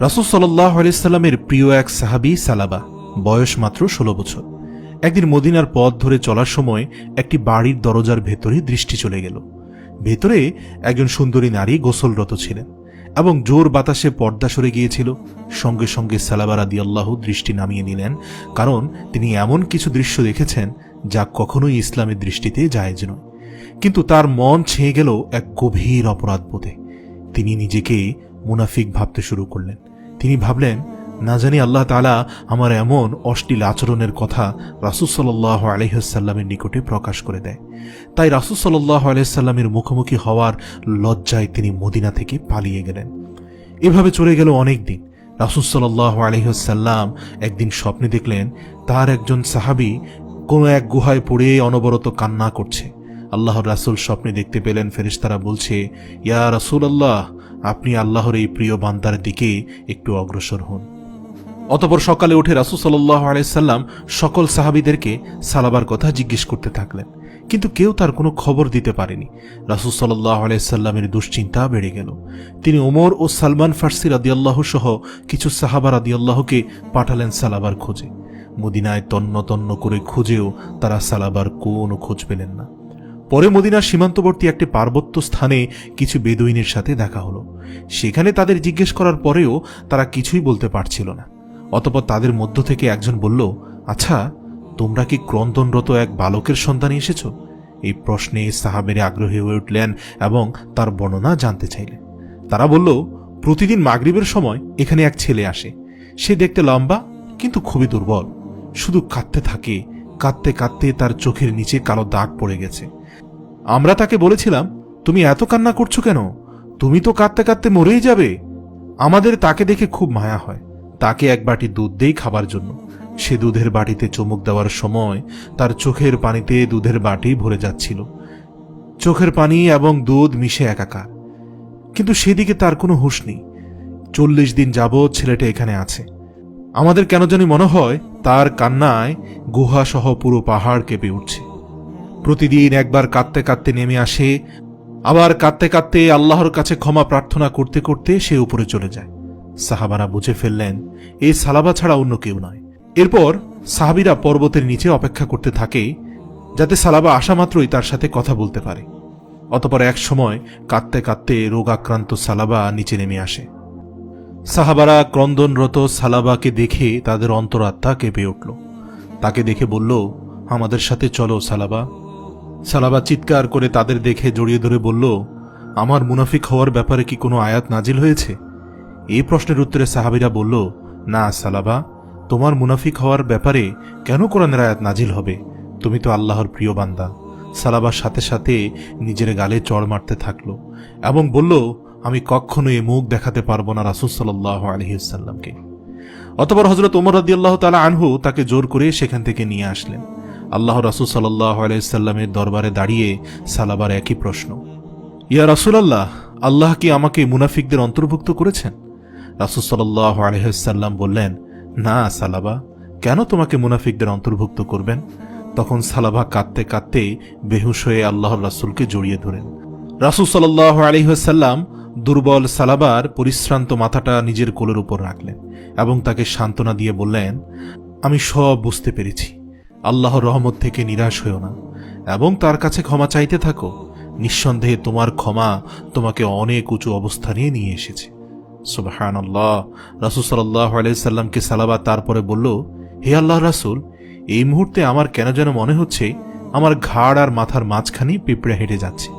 রাসুল সাল্লাহ আলাইসাল্লামের প্রিয় এক সাহাবি সালাবা, বয়স মাত্র ষোলো বছর। একদিন মদিনার পথ ধরে চলার সময় একটি বাড়ির দরজার ভেতরে দৃষ্টি চলে গেল। ভেতরে একজন সুন্দরী নারী গোসলরত ছিলেন এবং জোর বাতাসে পর্দা সরে গিয়েছিল। সঙ্গে সঙ্গে সালাবার আদি আল্লাহ দৃষ্টি নামিয়ে নিলেন, কারণ তিনি এমন কিছু দৃশ্য দেখেছেন যা কখনোই ইসলামের দৃষ্টিতে জায়েজ নয়। কিন্তু তার মন ছেয়ে গেল এক গভীর অপরাধ বোধে তিনি নিজেকে মুনাফিক ভাবতে শুরু করলেন। তিনি ভাবলেন, না জানি আল্লাহ তালা আমার এমন অশ্লীল আচরণের কথা রাসুসাল্লাহ আলহ্লামের নিকটে প্রকাশ করে দেয়। তাই রাসুসাল্লাহ আলহ্লামের মুখোমুখি হওয়ার লজ্জায় তিনি মদিনা থেকে পালিয়ে গেলেন। এভাবে চলে গেল অনেক দিন। রাসুসাল্লাহ আলহ্লাম একদিন স্বপ্নে দেখলেন, তার একজন সাহাবি কোনো এক গুহায় পড়ে অনবরত কান্না করছে। আল্লাহর রাসুল স্বপ্নে দেখতে পেলেন ফেরিস্তারা বলছে, ইয়া রাসুল আল্লাহ আপনি আল্লাহর এই প্রিয় বান্দার দিকে একটু অগ্রসর হন। অতপর সকালে উঠে রাসুল সাল্লাহ আলাইসাল্লাম সকল সাহাবিদেরকে সালাবার কথা জিজ্ঞেস করতে থাকলেন। কিন্তু কেউ তার কোনো খবর দিতে পারেনি। রাসুল সাল্লাহ আলাইসাল্লামের দুশ্চিন্তা বেড়ে গেল। তিনি ওমর ও সালমান ফার্সি রাদিয়াল্লাহ সহ কিছু সাহাবা রাদিয়াল্লাহকে পাঠালেন সালাবার খোঁজে। মদিনায় তন্ন তন্ন করে খুঁজেও তারা সালাবার কোনো খোঁজ পেলেন না। পরে মদিনার সীমান্তবর্তী একটি পার্বত্য স্থানে কিছু বেদুইনের সাথে দেখা হলো। সেখানে তাদের জিজ্ঞেস করার পরেও তারা কিছুই বলতে পারছিল না। অতপর তাদের মধ্য থেকে একজন বলল আচ্ছা তোমরা কি ক্রন্দনরত এক বালকের সন্ধানে এসেছ? এই প্রশ্নে সাহাবেরে আগ্রহী হয়ে উঠলেন এবং তার বর্ণনা জানতে চাইলেন। তারা বলল, প্রতিদিন মাগরিবের সময় এখানে এক ছেলে আসে। সে দেখতে লম্বা, কিন্তু খুবই দুর্বল। শুধু কাঁদতে থাকে, কাঁদতে কাঁদতে তার চোখের নিচে কালো দাগ পড়ে গেছে। আমরা তাকে বলেছিলাম, তুমি এত কান্না করছ কেন? তুমি তো কাঁদতে কাঁদতে মরেই যাবে। আমাদের তাকে দেখে খুব মায়া হয়। তাকে এক বাটি দুধ দেই খাবার জন্য। সে দুধের বাটিতে চমুক দেওয়ার সময় তার চোখের পানিতে দুধের বাটি ভরে যাচ্ছিল। চোখের পানি এবং দুধ মিশে একাকার। কিন্তু সেদিকে তার কোনো হুঁশ নেই। চল্লিশ দিন যাবৎ ছেলেটা এখানে আছে। আমাদের কেন জানি মনে হয় তার কান্নায় গুহা সহ পুরো পাহাড় কেঁপে উঠছে। প্রতিদিন একবার কাঁদতে কাঁদতে নেমে আসে আবার কাঁদতে কাঁদতে আল্লাহর কাছে ক্ষমা প্রার্থনা করতে করতে সে উপরে চলে যায়। সাহাবারা বুঝে ফেললেন এই সালাবা ছাড়া অন্য কেউ নয়। এরপর সাহাবিরা পর্বতের নিচে অপেক্ষা করতে থাকে, যাতে সালাবা আসা মাত্রই তার সাথে কথা বলতে পারে। অতপর এক সময় কাঁদতে কাঁদতে রোগাক্রান্ত সালাবা নিচে নেমে আসে। সাহাবারা ক্রন্দনরত সালাবাকে দেখে তাদের অন্তরাত্মা কেঁপে উঠল। তাকে দেখে বলল, আমাদের সাথে চলো সালাবা। সালাবা চিৎকার করে তাদের দেখে জড়িয়ে ধরে বলল, আমার মুনাফিক হওয়ার ব্যাপারে কি কোনো আয়াত নাজিল হয়েছে? এই প্রশ্নের উত্তরে সাহাবিরা বলল, না সালাবা, তোমার মুনাফিক হওয়ার ব্যাপারে কেন কোরআনের আয়াত নাজিল হবে? তুমি তো আল্লাহর প্রিয় বান্দা। সালাবার সাথে সাথে নিজের গালে চড় মারতে থাকল এবং বলল, আমি কখনো এ মুখ দেখাতে পারব না রাসুল সাল্লাহ আলহিসাল্লামকে অতপর হজরত ওমর রাদি আল্লাহ তালা আনহু তাকে জোর করে সেখান থেকে নিয়ে আসলেন। আল্লাহ রাসুল সাল্লাহ আলাইসাল্লামের দরবারে দাঁড়িয়ে সালাবার একই প্রশ্ন। ইয়া রাসুলাল্লাহ, আল্লাহ আল্লাহ কি আমাকে মুনাফিকদের অন্তর্ভুক্ত করেছেন? রাসুল সাল্লাহ আলহাম বললেন, না সালাবা, কেন তোমাকে মুনাফিকদের অন্তর্ভুক্ত করবেন? তখন সালাবা কাঁদতে কাঁদতে বেহুশ হয়ে আল্লাহর রাসুলকে জড়িয়ে ধরেন। রাসুল সাল্লাহ আলহিহাসাল্লাম দুর্বল সালাবার পরিশ্রান্ত মাথাটা নিজের কোলের উপর রাখলেন এবং তাকে সান্ত্বনা দিয়ে বললেন, আমি সব বুঝতে পেরেছি। আল্লাহর রহমত থেকে নিরাশ হয়েও না, এবং তার কাছে ক্ষমা চাইতে থাকো। নিঃসন্দেহে তোমার ক্ষমা তোমাকে অনেক উঁচু অবস্থানে নিয়ে এসেছে। সুবাহান আল্লাহ রাসুল সাল্লাহ আলাইসাল্লামকে সালাবা তারপরে বলল, হে আল্লাহ রাসুল, এই মুহূর্তে আমার কেন যেন মনে হচ্ছে আমার ঘাড় আর মাথার মাঝখানি পিঁপড়ে হেঁটে যাচ্ছে।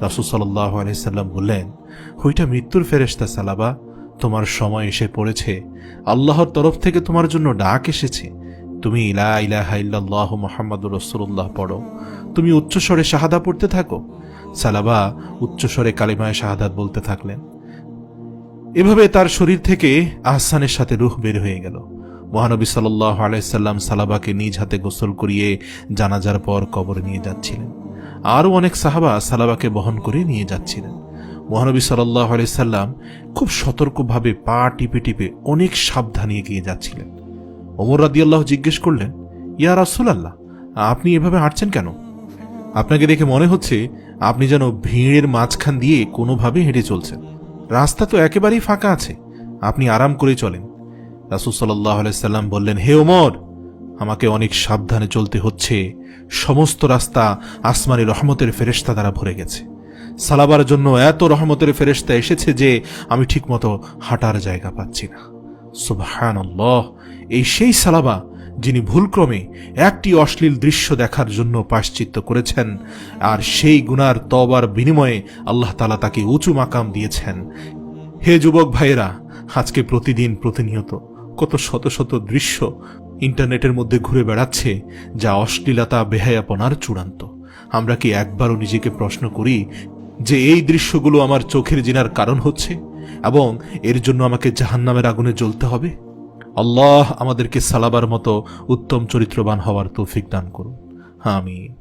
রাসুল সাল্লাহ আলাইসাল্লাম বললেন ওইটা মৃত্যুর ফেরেস্তা সালাবা। তোমার সময় এসে পড়েছে। আল্লাহর তরফ থেকে তোমার জন্য ডাক এসেছে। তুমি ইলা ইলাহা ইল্লাল্লাহ মোহাম্মদ রসুল্লাহ পড়ো। তুমি উচ্চস্বরে শাহাদা পড়তে থাকো। সালাবা উচ্চস্বরে কালিমায় শাহাদাত বলতে থাকলেন। এভাবে তার শরীর থেকে আহসানের সাথে রুহ বের হয়ে গেল। মহানবী সাল্লাহ আলাইসাল্লাম সালাবাকে নিজ হাতে গোসল করিয়ে জানাজার পর কবরে নিয়ে যাচ্ছিলেন। আরও অনেক সাহাবা সালাবাকে বহন করে নিয়ে যাচ্ছিলেন। মহানবী সাল্লাহ আলাইসাল্লাম খুব সতর্কভাবে পা টিপে টিপে অনেক সাবধানে এগিয়ে যাচ্ছিলেন। ওমর রাদিয়াল্লাহ জিজ্ঞেস করলেন, ইয়া রাসুল আল্লাহ আপনি এভাবে হাঁটছেন কেন? আপনাকে দেখে মনে হচ্ছে আপনি যেন ভিড়ের মাঝখান দিয়ে কোনোভাবে হেঁটে চলছেন। রাস্তা তো একেবারেই ফাঁকা আছে, আপনি আরাম করে চলেন। রাসুল সাল্লাহ সাল্লাম বললেন, হে ওমর, আমাকে অনেক সাবধানে চলতে হচ্ছে। সমস্ত রাস্তা আসমানি রহমতের ফেরেস্তা দ্বারা ভরে গেছে। সালাবার জন্য এত রহমতের ফেরেস্তা এসেছে যে আমি ঠিকমতো হাঁটার জায়গা পাচ্ছি না। সুবহান এই সেই সালাবা যিনি ভুলক্রমে একটি অশ্লীল দৃশ্য দেখার জন্য পাশ্চিত্য করেছেন, আর সেই গুনার তবার বিনিময়ে আল্লাহ তালা তাকে উঁচু মাকাম দিয়েছেন। হে যুবক ভাইয়েরা, আজকে প্রতিদিন প্রতিনিয়ত কত শত শত দৃশ্য ইন্টারনেটের মধ্যে ঘুরে বেড়াচ্ছে, যা অশ্লীলতা, বেহায়াপনার চূড়ান্ত। আমরা কি একবারও নিজেকে প্রশ্ন করি যে এই দৃশ্যগুলো আমার চোখের জিনার কারণ হচ্ছে এবং এর জন্য আমাকে জাহান্নামের আগুনে জ্বলতে হবে? আল্লাহ আমাদেরকে সালাবার মতো উত্তম চরিত্রবান হওয়ার তৌফিক দান করুন। আমিন।